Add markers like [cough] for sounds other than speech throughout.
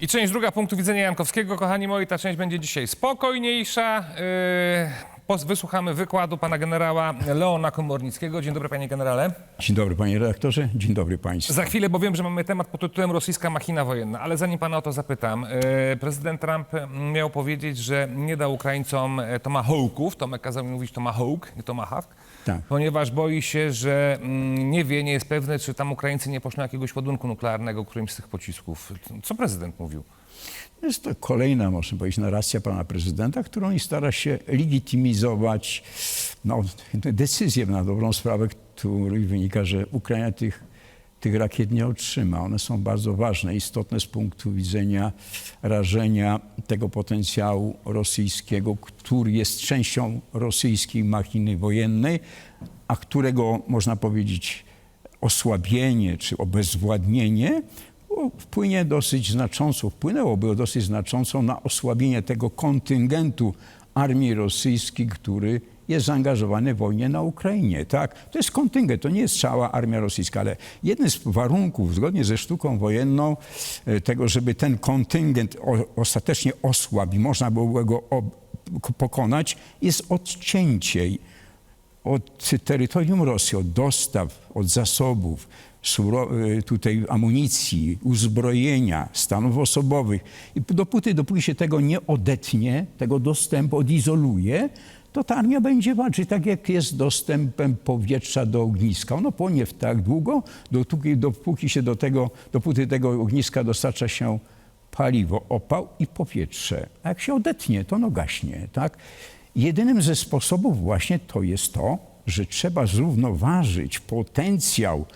I część druga punktu widzenia Jankowskiego. Kochani moi, ta część będzie dzisiaj spokojniejsza. Yy, Wysłuchamy wykładu pana generała Leona Komornickiego. Dzień dobry panie generale. Dzień dobry panie redaktorze, dzień dobry państwu. Za chwilę, bo wiem, że mamy temat pod tytułem Rosyjska machina wojenna, ale zanim pana o to zapytam, yy, prezydent Trump miał powiedzieć, że nie da Ukraińcom e, tomahawków, Tomek kazał mi mówić tomahawk, nie tomahawk, Tak. ponieważ boi się, że mm, nie wie, nie jest pewny, czy tam Ukraińcy nie poszli jakiegoś ładunku nuklearnego którymś z tych pocisków. Co prezydent mówił? Jest to kolejna, można powiedzieć, narracja pana prezydenta, którą i stara się legitymizować no, decyzję na dobrą sprawę, której wynika, że Ukraina tych, tych rakiet nie otrzyma. One są bardzo ważne, istotne z punktu widzenia rażenia tego potencjału rosyjskiego, który jest częścią rosyjskiej machiny wojennej, a którego, można powiedzieć, osłabienie czy obezwładnienie wpłynie dosyć znacząco, wpłynęłoby dosyć znacząco na osłabienie tego kontyngentu armii rosyjskiej, który jest zaangażowany w wojnie na Ukrainie. Tak? To jest kontyngent, to nie jest cała armia rosyjska, ale jeden z warunków, zgodnie ze sztuką wojenną, e, tego, żeby ten kontyngent ostatecznie osłabł i można było go pokonać, jest odcięcie od terytorium Rosji, od dostaw, od zasobów, y, tutaj amunicji, uzbrojenia, stanów osobowych. I dopóty, dopóki się tego nie odetnie, tego dostępu odizoluje, to ta armia będzie walczyć tak, jak jest dostępem powietrza do ogniska. Ono płonie tak długo, dopóki, dopóki się do tego, dopóty tego ogniska dostarcza się paliwo, opał i powietrze. A jak się odetnie, to ono gaśnie, tak? Jedynym ze sposobów właśnie to jest to, że trzeba zrównoważyć potencjał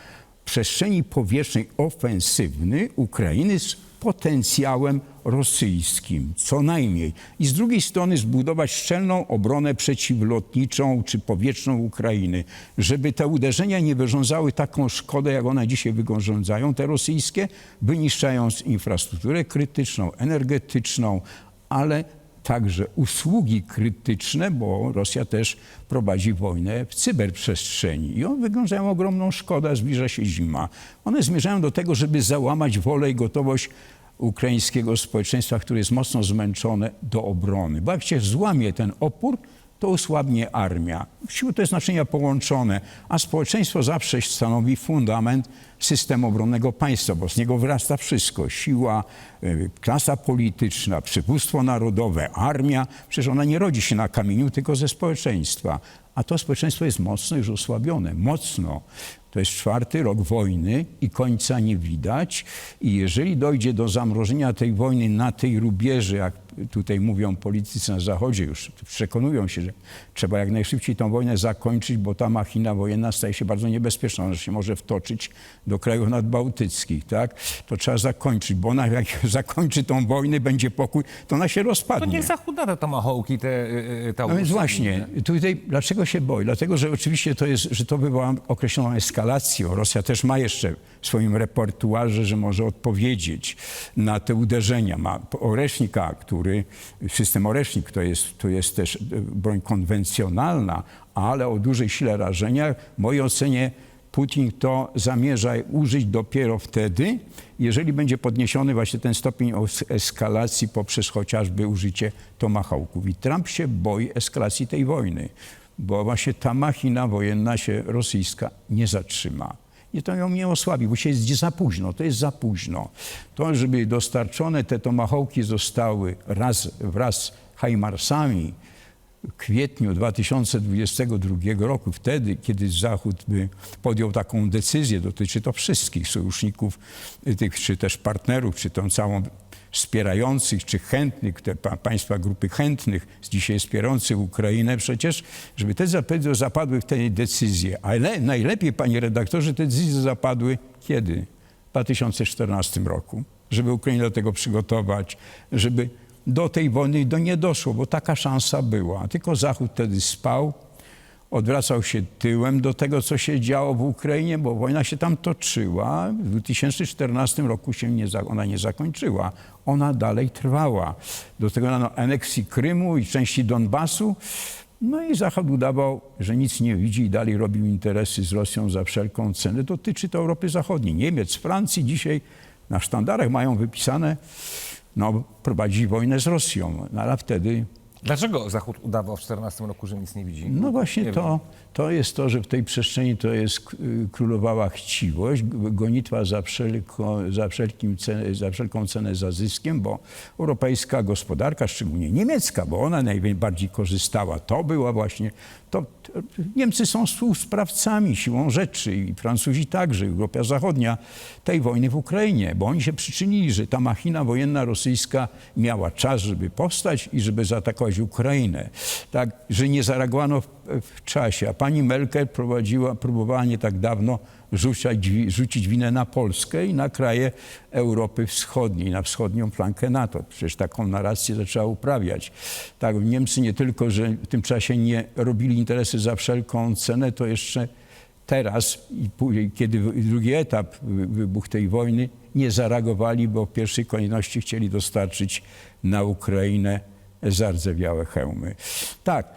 przestrzeni powietrznej ofensywny Ukrainy z potencjałem rosyjskim, co najmniej. I z drugiej strony zbudować szczelną obronę przeciwlotniczą czy powietrzną Ukrainy, żeby te uderzenia nie wyrządzały taką szkodę, jak one dzisiaj wyrządzają, te rosyjskie, wyniszczając infrastrukturę krytyczną, energetyczną, ale także usługi krytyczne, bo Rosja też prowadzi wojnę w cyberprzestrzeni. I one wyrządzają ogromną szkodę, zbliża się zima. One zmierzają do tego, żeby załamać wolę i gotowość ukraińskiego społeczeństwa, które jest mocno zmęczone do obrony. Bo jak się złamie ten opór, to osłabnie armia. Siły jest znaczenia połączone, a społeczeństwo zawsze stanowi fundament systemu obronnego państwa, bo z niego wyrasta wszystko. Siła, y, klasa polityczna, przywództwo narodowe, armia. Przecież ona nie rodzi się na kamieniu, tylko ze społeczeństwa. A to społeczeństwo jest mocno już osłabione, mocno. To jest czwarty rok wojny i końca nie widać. I jeżeli dojdzie do zamrożenia tej wojny na tej rubieży, jak tutaj mówią politycy na Zachodzie, już przekonują się, że trzeba jak najszybciej tą wojnę zakończyć, bo ta machina wojenna staje się bardzo niebezpieczna, ona się może wtoczyć do krajów nadbałtyckich, tak? To trzeba zakończyć, bo ona jak [laughs] zakończy tą wojnę, będzie pokój, to ona się To rozpadnie. niech Zachód da te tomahawki, te, y, y, te No więc właśnie, tutaj dlaczego się boi? Dlatego, że oczywiście to jest, że to wywoła określoną eskalację. Rosja też ma jeszcze w swoim repertuarze, że może odpowiedzieć na te uderzenia. Ma oresznika, który, system oresznik to jest, to jest też e, broń konwencjonalna, ale o dużej sile rażenia. W mojej ocenie Putin to zamierza użyć dopiero wtedy, jeżeli będzie podniesiony właśnie ten stopień eskalacji poprzez chociażby użycie tomahawków. I Trump się boi eskalacji tej wojny, bo właśnie ta machina wojenna się rosyjska nie zatrzyma. I to ją nie osłabi, bo się jest za późno, to jest za późno. To, żeby dostarczone te tomahawki zostały raz wraz z Hajmarsami, w kwietniu 2022 roku, wtedy, kiedy Zachód by podjął taką decyzję, dotyczy to wszystkich sojuszników, y, tych, czy też partnerów, czy tą całą wspierających, czy chętnych, te pa, państwa grupy chętnych, dzisiaj wspierających Ukrainę przecież, żeby te zapady zapadły w tej decyzji. Ale najlepiej, panie redaktorze, te decyzje zapadły kiedy? W 2014 roku. Żeby Ukrainę do tego przygotować, żeby do tej wojny do nie doszło, bo taka szansa była. Tylko Zachód wtedy spał, odwracał się tyłem do tego, co się działo w Ukrainie, bo wojna się tam toczyła. W 2014 roku się nie, ona nie zakończyła. Ona dalej trwała. Do tego dano aneksji Krymu i części Donbasu. No i Zachód udawał, że nic nie widzi i dalej robił interesy z Rosją za wszelką cenę. Dotyczy to Europy Zachodniej. Niemiec, Francji dzisiaj na sztandarach mają wypisane no, prowadzić wojnę z Rosją. No, ale wtedy Dlaczego Zachód udawał w 14 roku, że nic nie widzi? no właśnie Nie to, to jest to, że w tej przestrzeni to jest y, królowała chciwość, gonitwa za, wszelko, za, wszelkim cenę, za wszelką cenę za zyskiem, bo europejska gospodarka, szczególnie niemiecka, bo ona najbardziej korzystała, to była właśnie, to Niemcy są współsprawcami siłą rzeczy i Francuzi także, Europa Zachodnia, tej wojny w Ukrainie, bo oni się przyczynili, że ta machina wojenna rosyjska miała czas, żeby powstać i żeby zaatakować Ukrainę. Tak, że nie zareagowano w, czasie, a pani Merkel prowadziła, próbowała nie tak dawno rzucać, rzucić winę na Polskę i na kraje Europy Wschodniej, na wschodnią flankę NATO. Przecież taką narrację zaczęła uprawiać. Tak, Niemcy nie tylko, że w tym czasie nie robili interesy za wszelką cenę, to jeszcze teraz, kiedy drugi etap wy- wybuchł tej wojny, nie zareagowali, bo w pierwszej kolejności chcieli dostarczyć na Ukrainę zardzewiałe hełmy. Tak,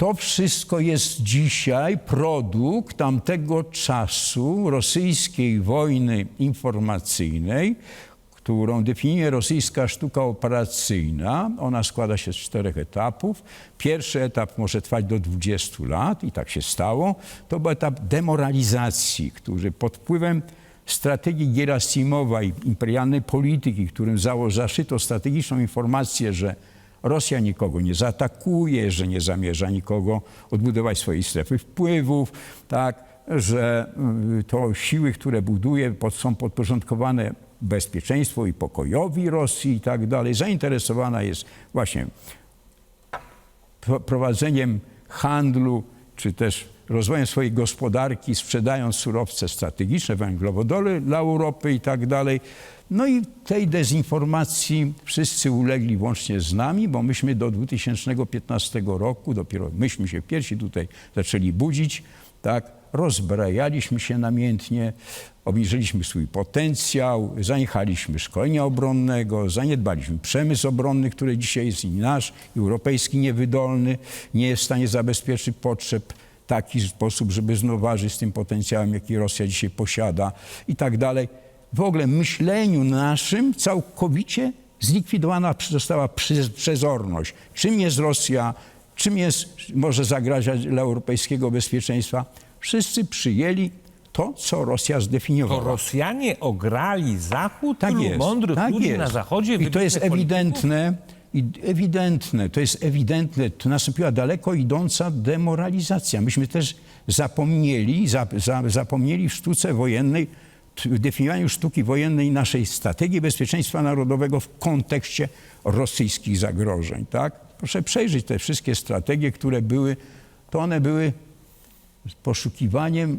to wszystko jest dzisiaj produkt tamtego czasu rosyjskiej wojny informacyjnej, którą definiuje rosyjska sztuka operacyjna. Ona składa się z czterech etapów. Pierwszy etap może trwać do 20 lat i tak się stało. To był etap demoralizacji, który pod wpływem strategii Gerasimowa i imperialnej polityki, którym zaszyto strategiczną informację, że Rosja nikogo nie zaatakuje, że nie zamierza nikogo odbudować swojej strefy wpływów, tak, że y, to siły, które buduje, są podporządkowane bezpieczeństwu i pokojowi Rosji i tak dalej. Zainteresowana jest właśnie pro- prowadzeniem handlu, czy też rozwojem swojej gospodarki, sprzedając surowce strategiczne, węglowodory dla Europy i tak dalej. No i tej dezinformacji wszyscy ulegli włącznie z nami, bo myśmy do 2015 roku, dopiero myśmy się pierwsi tutaj zaczęli budzić, tak, rozbrajaliśmy się namiętnie, obniżyliśmy swój potencjał, zaniechaliśmy szkolenia obronnego, zaniedbaliśmy przemysł obronny, który dzisiaj jest i nasz, i europejski niewydolny, nie jest w stanie zabezpieczyć potrzeb taki sposób, żeby znoważyć z tym potencjałem, jaki Rosja dzisiaj posiada i tak dalej. W ogóle myśleniu naszym całkowicie zlikwidowana została przezorność. Czym jest Rosja, czym jest, może zagrażać dla europejskiego bezpieczeństwa. Wszyscy przyjęli to, co Rosja To zdefiniowała. Rosjanie ograli Zachód, Tak jest. tak jest. na Zachodzie. I to jest polityków? ewidentne, i ewidentne, to jest ewidentne, to nastąpiła daleko idąca demoralizacja. Myśmy też zapomnieli, za, za, zapomnieli w sztuce wojennej, w definiowaniu sztuki wojennej naszej strategii bezpieczeństwa narodowego w kontekście rosyjskich zagrożeń. Tak? Proszę przejrzeć te wszystkie strategie, które były, to one były poszukiwaniem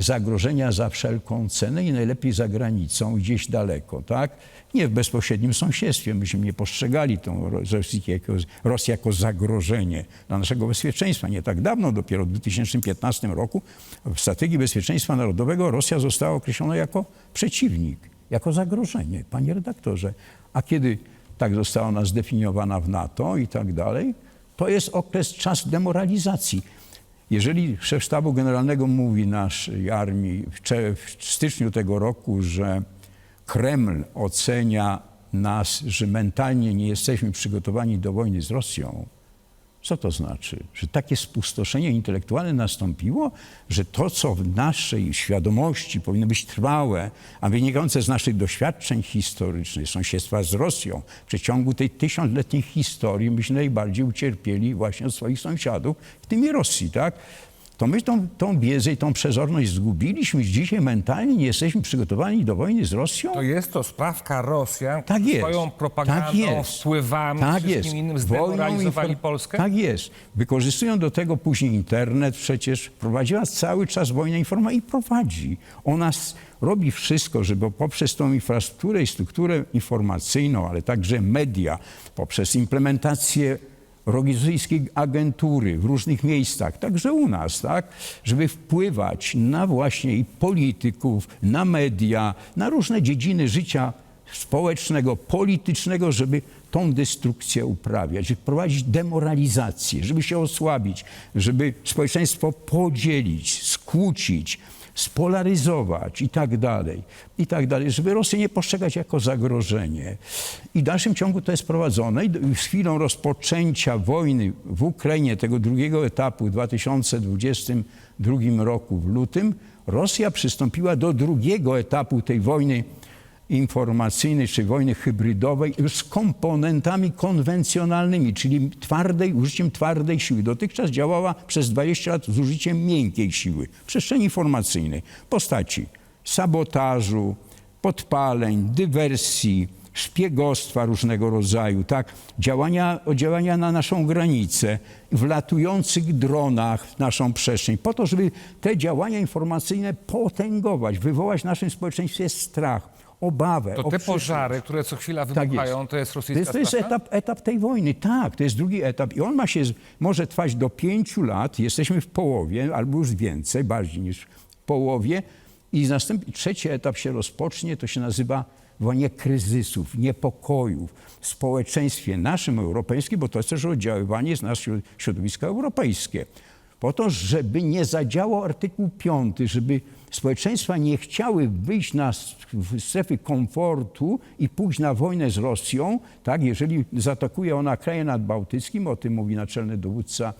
zagrożenia za wszelką cenę i najlepiej za granicą, gdzieś daleko, tak? Nie w bezpośrednim sąsiedztwie. Myśmy nie postrzegali tą Rosję jako, Rosję jako zagrożenie dla naszego bezpieczeństwa. Nie tak dawno, dopiero w 2015 roku w strategii bezpieczeństwa narodowego Rosja została określona jako przeciwnik, jako zagrożenie. Panie redaktorze, a kiedy tak została ona zdefiniowana w NATO i tak dalej, to jest okres, czas demoralizacji. Jeżeli szef sztabu generalnego mówi naszej armii w, styczniu tego roku, że Kreml ocenia nas, że mentalnie nie jesteśmy przygotowani do wojny z Rosją, co to znaczy? Że takie spustoszenie intelektualne nastąpiło, że to, co w naszej świadomości powinno być trwałe, a wynikające z naszych doświadczeń historycznych, sąsiedztwa z Rosją, w przeciągu tej tysiącletniej historii myśmy najbardziej ucierpieli właśnie od swoich sąsiadów, w tym i Rosji, tak? To my tą, tą wiedzę i tą przezorność zgubiliśmy. Dzisiaj mentalnie nie jesteśmy przygotowani do wojny z Rosją. To jest to sprawka Rosjan, Tak jest. swoją propagandą, tak jest. wpływami, tak wszystkim jest. innym zdemoralizowali Polskę? Tak jest. Wykorzystują do tego później internet przecież. Prowadziła cały czas wojnę informacyjną i prowadzi. Ona robi wszystko, żeby poprzez tą infrastrukturę i strukturę informacyjną, ale także media, poprzez implementację rosyjskiej agentury w różnych miejscach, także u nas, tak, żeby wpływać na właśnie polityków, na media, na różne dziedziny życia społecznego, politycznego, żeby tą destrukcję uprawiać, żeby prowadzić demoralizację, żeby się osłabić, żeby społeczeństwo podzielić, skłócić, spolaryzować i tak dalej, i tak dalej, żeby Rosję nie postrzegać jako zagrożenie. I w dalszym ciągu to jest prowadzone i z chwilą rozpoczęcia wojny w Ukrainie, tego drugiego etapu w 2022 roku w lutym, Rosja przystąpiła do drugiego etapu tej wojny informacyjnej czy wojny hybrydowej z komponentami konwencjonalnymi, czyli twardej, użyciem twardej siły. Dotychczas działała przez 20 lat z użyciem miękkiej siły przestrzeni informacyjnej postaci sabotażu, podpaleń, dywersji, szpiegostwa różnego rodzaju, tak? działania, działania na naszą granicę, w latujących dronach w naszą przestrzeń, po to, żeby te działania informacyjne potęgować, wywołać w naszym społeczeństwie strach, obawę. To o te przyszłość. pożary, które co chwila Tak wybuchają, to jest To rosyjska jest, to jest etap, etap tej wojny, tak, to jest drugi etap i on ma się, może trwać do pięciu lat, jesteśmy w połowie, albo już więcej, bardziej niż w połowie i następny, trzeci etap się rozpocznie, to się nazywa wojnie kryzysów, niepokojów w społeczeństwie naszym europejskim, bo to jest też oddziaływanie z naszego środowiska europejskie. Po to, żeby nie zadziałał artykuł 5, żeby społeczeństwa nie chciały wyjść na strefy komfortu i pójść na wojnę z Rosją, tak, jeżeli zaatakuje ona kraje nadbałtyckim, o tym mówi naczelny dowódca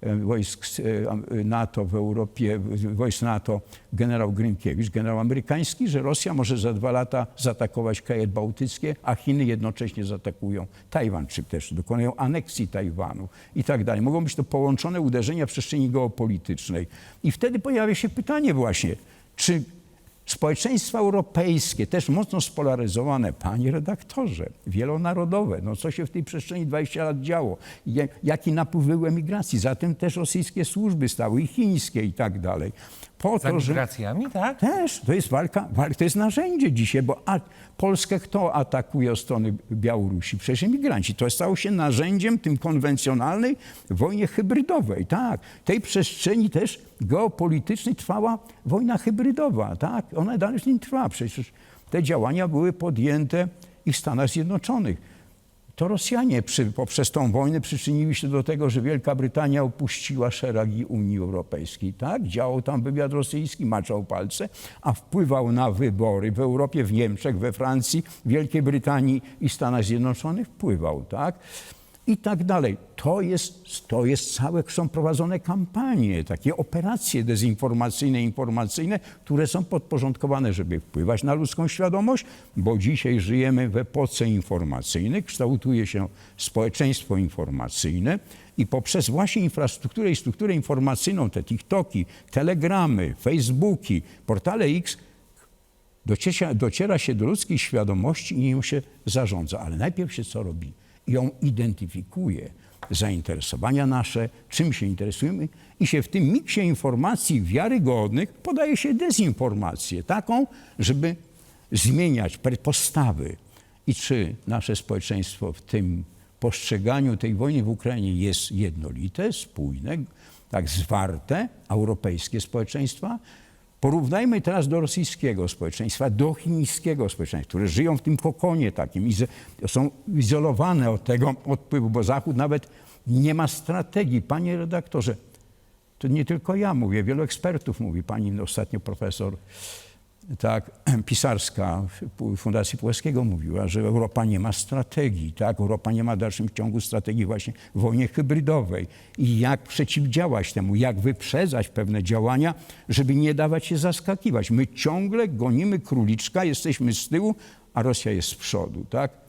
e, wojsk e, am- NATO w Europie, wojsk NATO, generał Grynkiewicz, generał amerykański, że Rosja może za dwa lata zaatakować kraje bałtyckie, a Chiny jednocześnie zaatakują Tajwan, czy też dokonają aneksji Tajwanu i tak dalej. Mogą być to połączone uderzenia w przestrzeni geopolitycznej. I wtedy pojawia się pytanie właśnie, czy Społeczeństwa europejskie, też mocno spolaryzowane, panie redaktorze, wielonarodowe, no co się w tej przestrzeni 20 lat działo, Ja- jaki napływ był emigracji, za tym też rosyjskie służby stały i chińskie i tak dalej. Po Za to, że... migracjami, tak? Też, to jest walka, walka, to jest narzędzie dzisiaj, bo a, Polskę kto atakuje od strony Białorusi? Przecież imigranci. To stało się narzędziem tym konwencjonalnej wojnie hybrydowej, tak. W tej przestrzeni też geopolitycznej trwała wojna hybrydowa, tak. Ona dalej z nim trwa. Przecież te działania były podjęte i w Stanach Zjednoczonych. To Rosjanie przy, poprzez tą wojnę przyczynili się do tego, że Wielka Brytania opuściła szeregi Unii Europejskiej. Tak? Działał tam wywiad rosyjski, maczał palce, a wpływał na wybory w Europie, w Niemczech, we Francji, Wielkiej Brytanii i Stanach Zjednoczonych. Wpływał, tak? I tak dalej. To jest, to jest całe, są prowadzone kampanie, takie operacje dezinformacyjne, informacyjne, które są podporządkowane, żeby wpływać na ludzką świadomość, bo dzisiaj żyjemy w epoce informacyjnej, kształtuje się społeczeństwo informacyjne i poprzez właśnie infrastrukturę i strukturę informacyjną, te TikToki, Telegramy, Facebooki, portale X, dociera, dociera się do ludzkiej świadomości i nią się zarządza. Ale najpierw się co robi? Ją identyfikuje, zainteresowania nasze, czym się interesujemy i się w tym miksie informacji wiarygodnych podaje się dezinformację, taką, żeby zmieniać postawy. I czy nasze społeczeństwo w tym postrzeganiu tej wojny w Ukrainie jest jednolite, spójne, tak zwarte, europejskie społeczeństwa, Porównajmy teraz do rosyjskiego społeczeństwa, do chińskiego społeczeństwa, które żyją w tym kokonie takim i są izolowane od tego odpływu, bo Zachód nawet nie ma strategii. Panie redaktorze, to nie tylko ja mówię, wielu ekspertów mówi, pani ostatnio profesor tak, [clears throat] Pisarska Fundacji Płoskiego mówiła, że Europa nie ma strategii, tak? Europa nie ma w dalszym ciągu strategii właśnie w wojnie hybrydowej i jak przeciwdziałać temu, jak wyprzedzać pewne działania, żeby nie dawać się zaskakiwać. My ciągle gonimy króliczka, jesteśmy z tyłu, a Rosja jest z przodu, tak?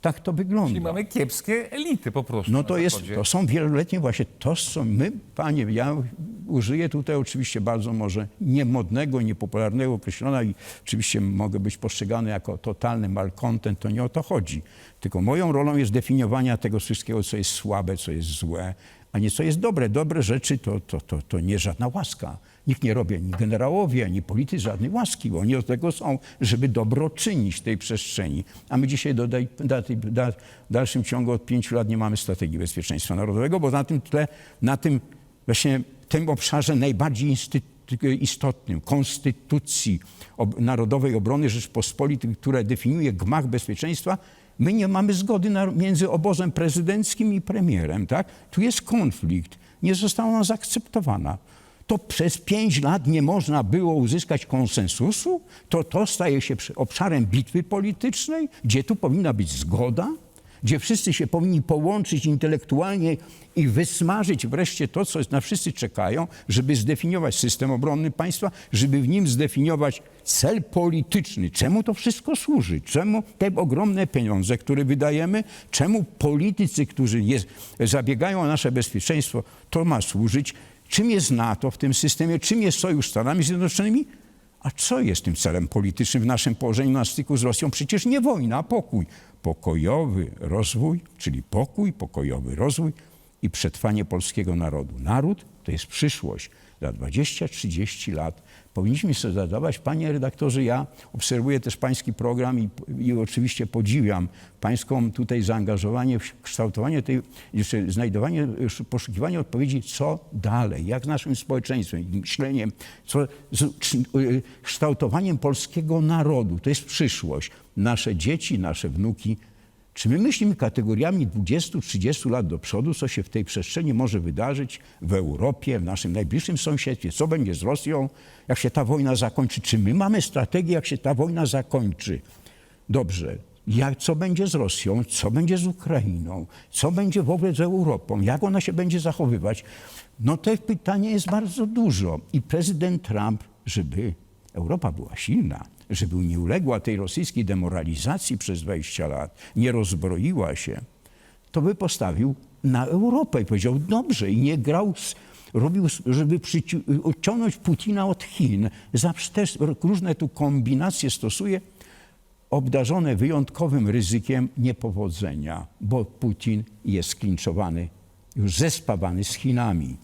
Tak to wygląda. Czyli mamy kiepskie elity po prostu No to jest, to są wieloletnie właśnie, to są my, panie, ja użyję tutaj oczywiście bardzo może niemodnego, niepopularnego określenia i oczywiście mogę być postrzegany jako totalny malcontent, to nie o to chodzi. Tylko moją rolą jest definiowania tego wszystkiego, co jest słabe, co jest złe, a nie co jest dobre. Dobre rzeczy to, to, to, to nie żadna łaska. Nikt nie robi ani generałowie, ani politycy żadnej łaski, bo oni od tego są, żeby dobro czynić tej przestrzeni. A my dzisiaj w dalszym ciągu od pięciu lat nie mamy strategii bezpieczeństwa narodowego, bo na tym tle, na tym właśnie tym obszarze najbardziej istotnym, konstytucji ob- Narodowej Obrony Rzeczpospolitej, która definiuje gmach bezpieczeństwa, my nie mamy zgody na, między obozem prezydenckim i premierem. Tak? Tu jest konflikt. Nie została ona zaakceptowana. to przez pięć lat nie można było uzyskać konsensusu, to to staje się obszarem bitwy politycznej, gdzie tu powinna być zgoda, gdzie wszyscy się powinni połączyć intelektualnie i wysmażyć wreszcie to, co na wszyscy czekają, żeby zdefiniować system obronny państwa, żeby w nim zdefiniować cel polityczny. Czemu to wszystko służy? Czemu te ogromne pieniądze, które wydajemy, czemu politycy, którzy jest, zabiegają o nasze bezpieczeństwo, to ma służyć? Czym jest NATO w tym systemie? Czym jest Sojusz z Stanami Zjednoczonymi? A co jest tym celem politycznym w naszym położeniu na styku z Rosją? Przecież nie wojna, pokój. Pokojowy rozwój, czyli pokój, pokojowy rozwój i przetrwanie polskiego narodu. Naród to jest przyszłość. Za 20-30 lat powinniśmy sobie zadawać, panie redaktorze, ja obserwuję też pański program i, i oczywiście podziwiam pańską tutaj zaangażowanie w kształtowanie tej, jeszcze znajdowanie, poszukiwanie odpowiedzi, co dalej, jak z naszym społeczeństwem, myśleniem, co z czy- y, kształtowaniem polskiego narodu. To jest przyszłość. Nasze dzieci, nasze wnuki. Czy my myślimy kategoriami 20-30 lat do przodu, co się w tej przestrzeni może wydarzyć w Europie, w naszym najbliższym sąsiedztwie, co będzie z Rosją, jak się ta wojna zakończy? Czy my mamy strategię, jak się ta wojna zakończy? Dobrze. Jak, co będzie z Rosją, co będzie z Ukrainą, co będzie w ogóle z Europą, jak ona się będzie zachowywać? No tych pytań jest bardzo dużo. I prezydent Trump, żeby Europa była silna, żeby nie uległa tej rosyjskiej demoralizacji przez 20 lat, nie rozbroiła się, to by postawił na Europę i powiedział dobrze i nie grał, robił, żeby odciągnąć Putina od Chin. Zawsze też różne tu kombinacje stosuje, obdarzone wyjątkowym ryzykiem niepowodzenia, bo Putin jest sklinczowany, już zespawany z Chinami.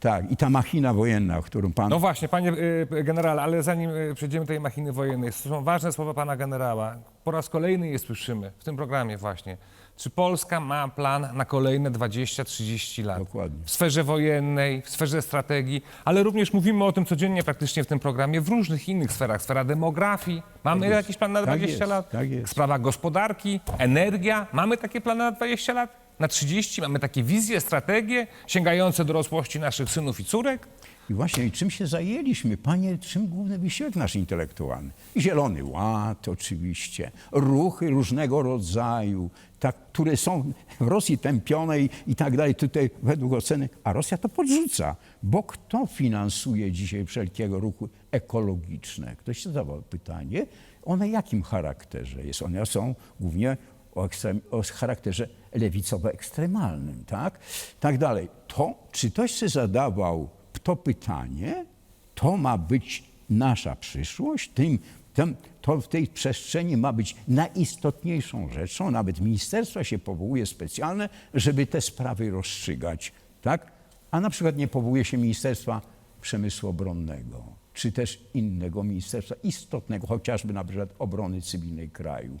Tak, i ta machina wojenna, o którą pan... No właśnie, panie y, generale, ale zanim y, przejdziemy do tej machiny wojennej, są ważne słowa pana generała. Po raz kolejny je słyszymy w tym programie właśnie. Czy Polska ma plan na kolejne 20-30 lat? Dokładnie. W sferze wojennej, w sferze strategii, ale również mówimy o tym codziennie praktycznie w tym programie, w różnych innych sferach. Sfera demografii. Mamy Tak jest. jakiś plan na Tak 20 jest, lat? tak jest. Sprawa gospodarki, energia. Mamy takie plany na 20 lat? Na 30? Mamy takie wizje, strategie sięgające dorosłości naszych synów i córek? I właśnie i czym się zajęliśmy, panie, czym główny wysiłek nasz intelektualny? Zielony Ład oczywiście, ruchy różnego rodzaju, tak, które są w Rosji tępione i, i tak dalej, tutaj według oceny, a Rosja to podrzuca, bo kto finansuje dzisiaj wszelkiego ruchu ekologiczne? Ktoś zadawał pytanie, one jakim charakterze jest? One są głównie o, ekstrem, o charakterze lewicowo-ekstremalnym, tak? Tak dalej. To, czy ktoś się zadawał to pytanie, to ma być nasza przyszłość, tym, tym, to w tej przestrzeni ma być najistotniejszą rzeczą, nawet ministerstwa się powołuje specjalne, żeby te sprawy rozstrzygać, tak? A na przykład nie powołuje się Ministerstwa Przemysłu Obronnego, czy też innego ministerstwa istotnego, chociażby na przykład obrony cywilnej kraju,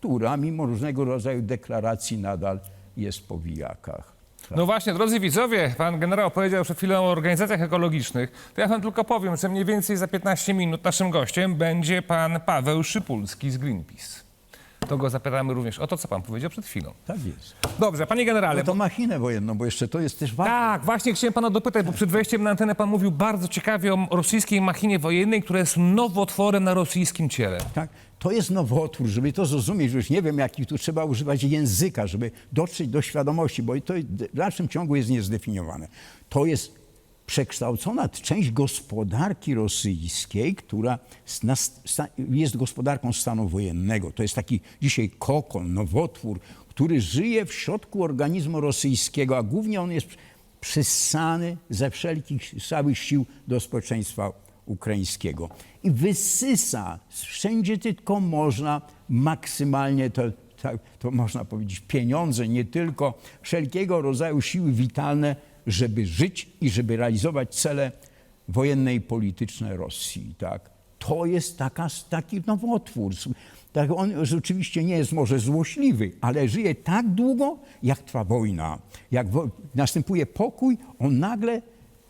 która mimo różnego rodzaju deklaracji nadal jest po wijakach. No właśnie, drodzy widzowie, pan generał powiedział przed chwilą o organizacjach ekologicznych. To ja wam tylko powiem, że mniej więcej za 15 minut naszym gościem będzie pan Paweł Szypulski z Greenpeace. To go zapytamy również o to, co pan powiedział przed chwilą. Tak jest. Dobrze, panie generale. Ale to machinę wojenną, bo jeszcze to jest też ważne. Tak, właśnie chciałem pana dopytać, bo przed wejściem na antenę pan mówił bardzo ciekawie o rosyjskiej machinie wojennej, która jest nowotworem na rosyjskim ciele. Tak? To jest nowotwór, żeby to zrozumieć, już nie wiem, jaki tu trzeba używać języka, żeby dotrzeć do świadomości, bo to w dalszym ciągu jest niezdefiniowane. To jest przekształcona część gospodarki rosyjskiej, która jest gospodarką stanu wojennego. To jest taki dzisiaj kokon, nowotwór, który żyje w środku organizmu rosyjskiego, a głównie on jest przysany ze wszelkich całych sił do społeczeństwa ukraińskiego. I wysysa wszędzie tylko można maksymalnie to, tak, to można powiedzieć pieniądze, nie tylko wszelkiego rodzaju siły witalne, żeby żyć i żeby realizować cele wojenne i polityczne Rosji. Tak? To jest taka, taki nowotwór. Tak, on rzeczywiście nie jest może złośliwy, ale żyje tak długo, jak trwa wojna. Jak wo- następuje pokój, on nagle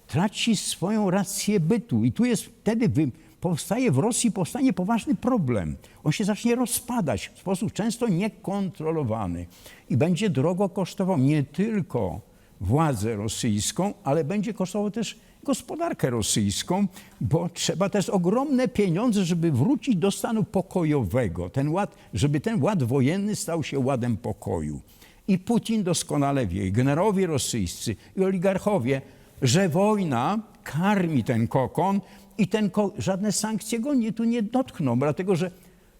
traci swoją rację bytu. I tu jest wtedy powstaje w Rosji powstanie poważny problem. On się zacznie rozpadać w sposób często niekontrolowany i będzie drogo kosztował nie tylko władzę rosyjską, ale będzie kosztował też gospodarkę rosyjską, bo trzeba też ogromne pieniądze, żeby wrócić do stanu pokojowego. Ten ład, żeby ten ład wojenny stał się ładem pokoju. I Putin doskonale wie, i generałowie rosyjscy, i oligarchowie, że wojna karmi ten kokon i ten ko- żadne sankcje go nie, tu nie dotkną, dlatego że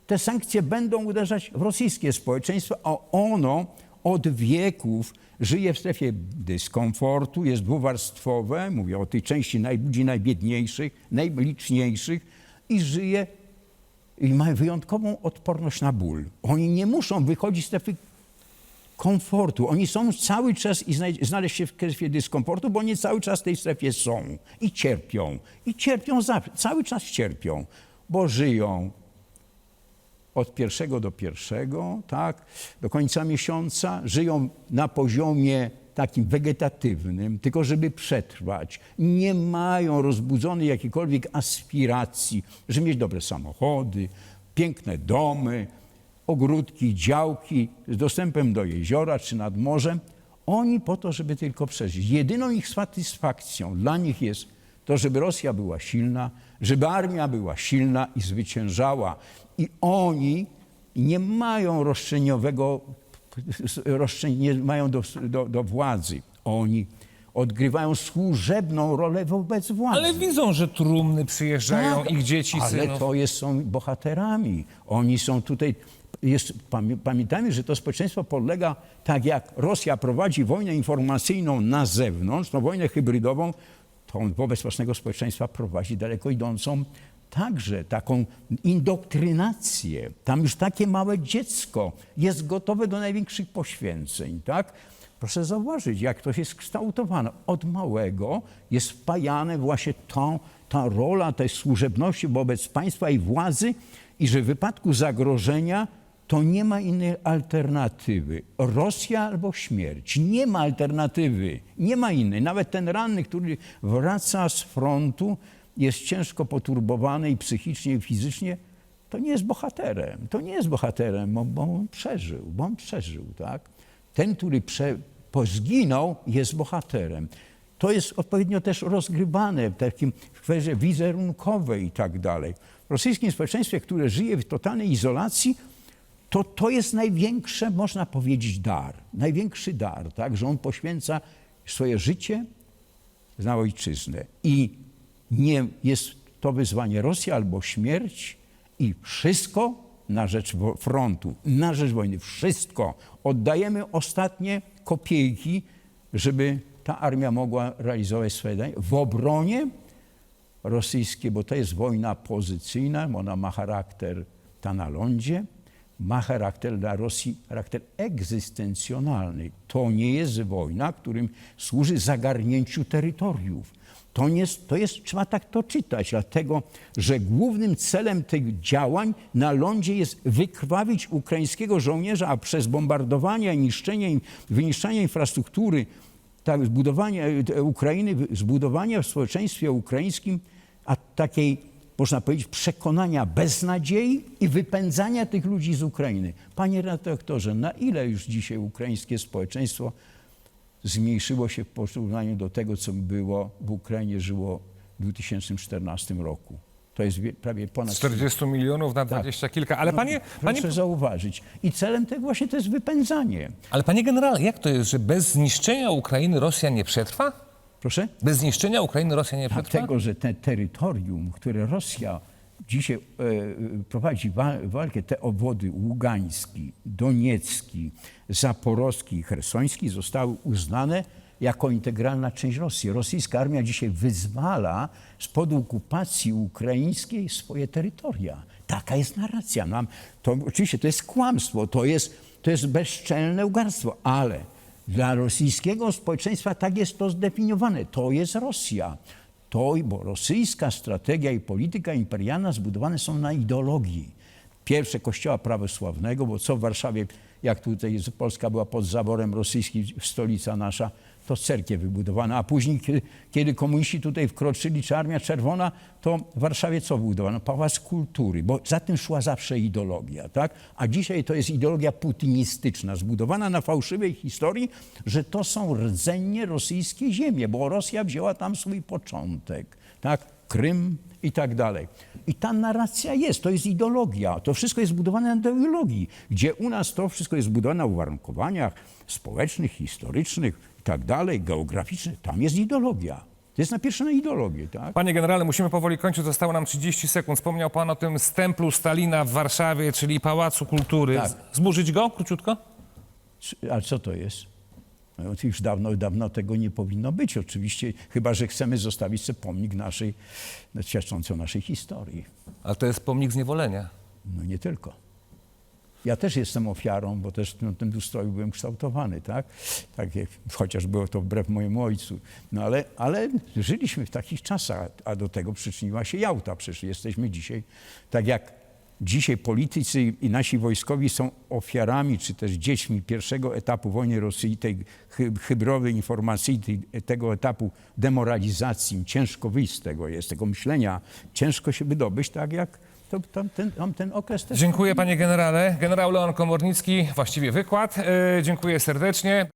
te sankcje będą uderzać w rosyjskie społeczeństwo, a ono od wieków żyje w strefie dyskomfortu, jest dwuwarstwowe, mówię o tej części ludzi najbiedniejszych, najliczniejszych i żyje i mają wyjątkową odporność na ból. Oni nie muszą wychodzić z strefy komfortu. Oni są cały czas i znaleźć się w strefie dyskomfortu, bo oni cały czas w tej strefie są i cierpią. I cierpią zawsze, cały czas cierpią, bo żyją od pierwszego do pierwszego, tak, do końca miesiąca, żyją na poziomie takim wegetatywnym, tylko żeby przetrwać. Nie mają rozbudzonej jakiejkolwiek aspiracji, żeby mieć dobre samochody, piękne domy, ogródki, działki z dostępem do jeziora czy nad morzem. Oni po to, żeby tylko przeżyć. Jedyną ich satysfakcją dla nich jest to, żeby Rosja była silna, żeby armia była silna i zwyciężała. I oni nie mają roszczeniowego, roszczeń, nie mają do, do, do władzy. Oni odgrywają służebną rolę wobec władzy. Ale widzą, że trumny przyjeżdżają, Tak, ich dzieci, Ale synów. to jest, są bohaterami. Oni są tutaj. Jest, pamię- pamiętajmy, że to społeczeństwo podlega, tak jak Rosja prowadzi wojnę informacyjną na zewnątrz, no wojnę hybrydową, to wobec własnego społeczeństwa prowadzi daleko idącą także taką indoktrynację. Tam już takie małe dziecko jest gotowe do największych poświęceń, tak? Proszę zauważyć, jak to jest kształtowane. Od małego jest wpajane właśnie tą, ta rola tej służebności wobec państwa i władzy i że w wypadku zagrożenia to nie ma innej alternatywy. Rosja albo śmierć. Nie ma alternatywy. Nie ma innej. Nawet ten ranny, który wraca z frontu, jest ciężko poturbowany i psychicznie, i fizycznie, to nie jest bohaterem. To nie jest bohaterem, bo, bo on przeżył, bo on przeżył, tak? Ten, który prze, pozginął, jest bohaterem. To jest odpowiednio też rozgrywane w takim kwestii wizerunkowej i tak dalej. W rosyjskim społeczeństwie, które żyje w totalnej izolacji, to to jest największe, można powiedzieć, dar. Największy dar, tak? Że on poświęca swoje życie na ojczyznę. I nie jest to wyzwanie Rosja albo śmierć i wszystko na rzecz frontu, na rzecz wojny. Wszystko. Oddajemy ostatnie kopiejki, żeby ta armia mogła realizować swoje zadania w obronie rosyjskiej, bo to jest wojna pozycyjna, ona ma charakter ta na lądzie, ma charakter dla Rosji, charakter egzystencjonalny. To nie jest wojna, którym służy zagarnięciu terytoriów. To, to jest, trzeba tak to czytać, dlatego że głównym celem tych działań na lądzie jest wykrwawić ukraińskiego żołnierza, a przez bombardowanie, niszczenie, wyniszczanie infrastruktury, tak, zbudowanie e, Ukrainy, zbudowanie w społeczeństwie ukraińskim a takiej, można powiedzieć, przekonania beznadziei i wypędzania tych ludzi z Ukrainy. Panie redaktorze, na ile już dzisiaj ukraińskie społeczeństwo zmniejszyło się w porównaniu do tego, co było w Ukrainie, żyło w 2014 roku? To jest wie- prawie ponad... 40 milionów na 20 kilka. Ale panie, panie, Proszę zauważyć. I celem tego właśnie to jest wypędzanie. ale panie generale, jak to jest, że bez zniszczenia Ukrainy Rosja nie przetrwa? Proszę? Bez zniszczenia Ukrainy Rosja nie przetrwa? Dlatego, że te terytorium, które Rosja dzisiaj e, prowadzi wa- walkę, te obwody Ługański, Doniecki, Zaporowski i Chersoński zostały uznane jako integralna część Rosji. Rosyjska armia dzisiaj wyzwala spod okupacji ukraińskiej swoje terytoria. Taka jest narracja. Nam, to, oczywiście to jest kłamstwo, to jest, to jest bezczelne ugarstwo, ale dla rosyjskiego społeczeństwa tak jest to zdefiniowane. To jest Rosja. To, bo rosyjska strategia i polityka imperialna zbudowane są na ideologii. pierwsze kościoła prawosławnego, bo co w Warszawie, jak tutaj Polska była pod zaborem rosyjskim, stolica nasza, to cerkiew wybudowano, a później, kiedy, kiedy komuniści tutaj wkroczyli, czy Armia Czerwona, to w Warszawie co wybudowano? Pałac Kultury, bo za tym szła zawsze ideologia, tak? A dzisiaj to jest ideologia putinistyczna, zbudowana na fałszywej historii, że to są rdzennie rosyjskie ziemie, bo Rosja wzięła tam swój początek, tak? Krym i tak dalej. I ta narracja jest, to jest ideologia. To wszystko jest zbudowane na ideologii, gdzie u nas to wszystko jest zbudowane na uwarunkowaniach społecznych, historycznych i tak dalej, geograficznych. Tam jest ideologia. To jest napiętrzone na ideologię, tak? Panie generale, musimy powoli kończyć, zostało nam 30 sekund. Wspomniał pan o tym stemplu Stalina w Warszawie, czyli Pałacu Kultury. Tak. Zburzyć go króciutko? Ale co to jest? No, już dawno, dawno tego nie powinno być oczywiście, chyba że chcemy zostawić sobie pomnik naszej, świadczący o naszej historii. Ale to jest pomnik zniewolenia. No nie tylko. Ja też jestem ofiarą, bo też na tym ustroju byłem kształtowany, tak? tak jak, chociaż było to wbrew mojemu ojcu. No ale, ale żyliśmy w takich czasach, a do tego przyczyniła się Jałta. Przecież jesteśmy dzisiaj, tak jak dzisiaj politycy i nasi wojskowi są ofiarami, czy też dziećmi pierwszego etapu wojny Rosji, tej hy- hybrowej informacyjnej, tego etapu demoralizacji. Ciężko wyjść z tego, jest tego myślenia. Ciężko się wydobyć, tak jak to, ten, ten okres też Dziękuję panie generale. Generał Leon Komornicki, właściwie wykład. Yy, dziękuję serdecznie.